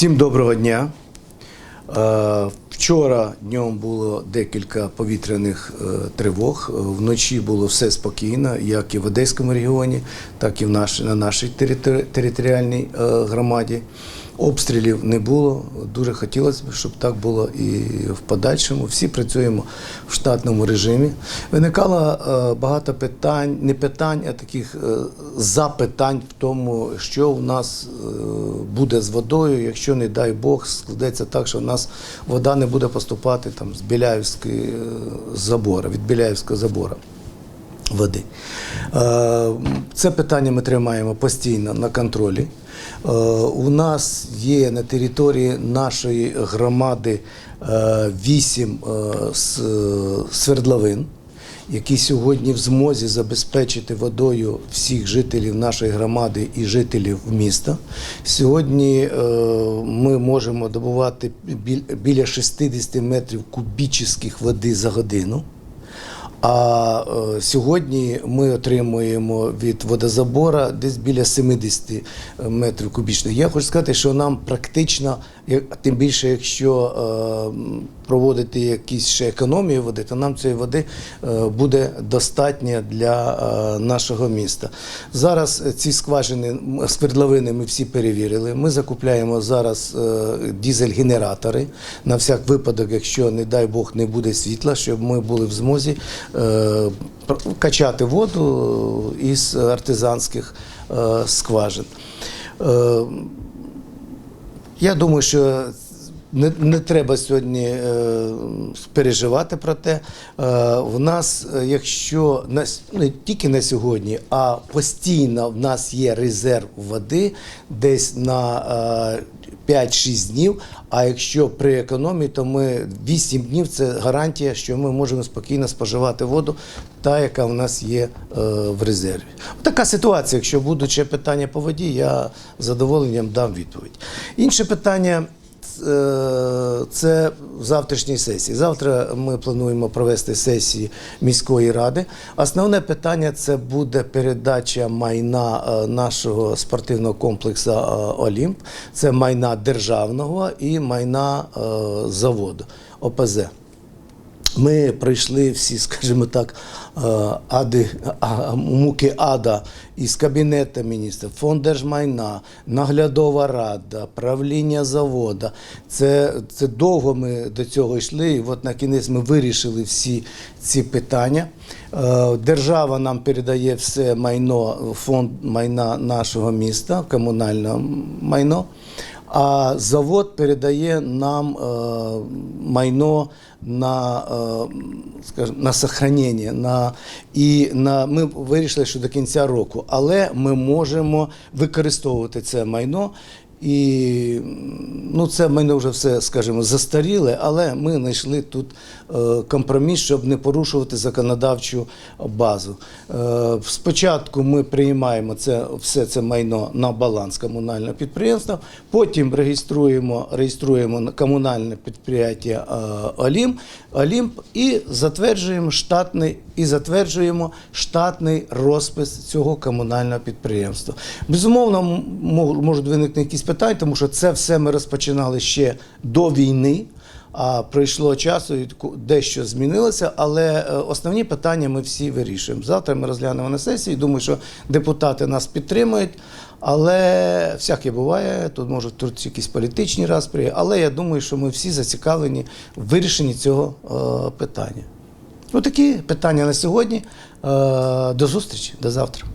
Всім доброго дня. Е, Вчора днем було декілька повітряних е, тривог. Е, Вночі було все спокійно, як і в Одеському регіоні, так і на нашій територіальній громаді. Обстрілів не було. Дуже хотілося б, щоб так було і в подальшому. Всі працюємо в штатному режимі. Виникало багато питань, не питань, а таких запитань в тому, що в нас буде з водою, якщо, не дай Бог, складеться так, що в нас вода не буде поступати там, з Біляївської е, забора, від Біляївського забора води. Е, Це питання ми тримаємо постійно на контролі. Е, У нас є на території нашої громади вісім свердловин, які сьогодні в змозі забезпечити водою всіх жителів нашої громади і жителів міста. Сьогодні е, ми можемо добувати біля 60 метрів кубічних води за годину. А е, сьогодні ми отримуємо від водозабора десь біля 70 метрів кубічних. Я хочу сказати, що нам практично, тим більше, якщо е, проводити якісь ще економію води, то нам цієї води е, буде достатньо для е, нашого міста. Зараз е, ці скважини, м, свердловини ми всі перевірили. Ми закупляємо зараз е, дізель-генератори на всяк випадок, якщо, не дай Бог, не буде світла, щоб ми були в змозі е, качати воду із артизанських е, скважин. Е, я думаю, що не, не треба сьогодні е, переживати про те. Е, в нас, е, якщо на, не тільки на сьогодні, а постійно в нас є резерв води десь на е, 5-6 днів. А якщо при економії, то ми 8 днів це гарантія, що ми можемо спокійно споживати воду, та яка в нас є е, в резерві. Така ситуація. Якщо будуть ще питання по воді, я з задоволенням дам відповідь. Інше питання. Е, Це в завтрашній сесії. Завтра ми плануємо провести сесії міської ради. Основне питання це буде передача майна е, нашого спортивного комплексу е, Олімп. Це майна державного і майна заводу ОПЗ. Ми пройшли всі, скажімо так, е, ади, муки ада із Кабінету міністрів, фонд держмайна, наглядова рада, правління завода. Це, це довго ми до цього йшли. І от на кінець ми вирішили всі ці питання. Е, Держава нам передає все майно, фонд майна нашого міста, комунальне майно. А завод передає нам е, майно на, е, скажімо, на сохранення. На, і на, ми вирішили, що до кінця року, але ми можемо використовувати це майно. І ну, це в мене вже все, скажімо, застаріле, але ми знайшли тут е, компроміс, щоб не порушувати законодавчу базу. Е, спочатку ми приймаємо це, все це майно на баланс комунального підприємства, потім реєструємо, реєструємо комунальне підприємство е, Олім, Олімп і затверджуємо штатний і затверджуємо штатний розпис цього комунального підприємства. Безумовно, можуть виникнути якісь питання, тому що це все ми розпочинали ще до війни. А пройшло часу, і дещо змінилося, але е, основні питання ми всі вирішуємо. Завтра ми розглянемо на сесії. Думаю, що депутати нас підтримують, але всяке буває. Тут можуть тут якісь політичні розпрі, але я думаю, що ми всі зацікавлені в вирішенні цього е, питання. Ось такі питання на сьогодні. Е, до зустрічі, до завтра.